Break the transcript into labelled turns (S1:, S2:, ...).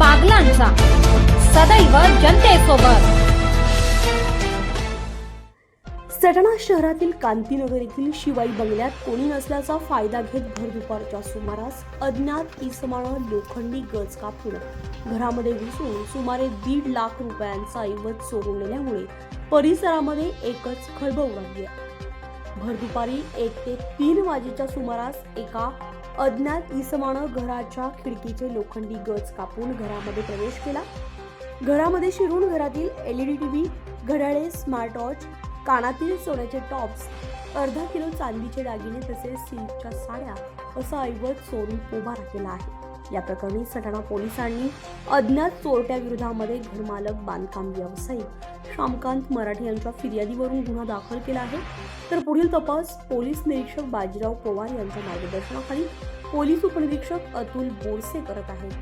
S1: बागलांचा सदैव जनतेसोबत.
S2: सटाणा शहरातील कांतीनगर येथील शिवाई बंगल्यात कोणी नसल्याचा फायदा घेत भर दुपारच्या सुमारास अज्ञात इसमानं लोखंडी गज कापून घरामध्ये घुसून सुमारे दीड लाख रुपयांचा ऐवज चोरून नेल्यामुळे परिसरामध्ये एकच खळबळ उडाली भर दुपारी एक ते तीन वाजेच्या सुमारास एका अज्ञात इसमानं घराच्या खिडकीचे लोखंडी गज कापून घरामध्ये प्रवेश केला. घरामध्ये शिरून घरातील एलईडी टीव्ही घड्याळे स्मार्ट वॉच कानातील सोन्याचे टॉप्स अर्धा किलो चांदीचे दागिने तसेच सिल्कच्या साड्या असा ऐवज चोरून उभा केला आहे. या प्रकरणी सटाणा पोलिसांनी अज्ञात चोरट्या विरोधामध्ये घरमालक बांधकाम व्यावसायिक श्यामकांत मराठे यांच्या फिर्यादीवरून गुन्हा दाखल केला आहे. तर पुढील तपास पोलीस निरीक्षक बाजीराव पवार यांच्या मार्गदर्शनाखाली पोलीस उपनिरीक्षक अतुल बोरसे करत आहेत.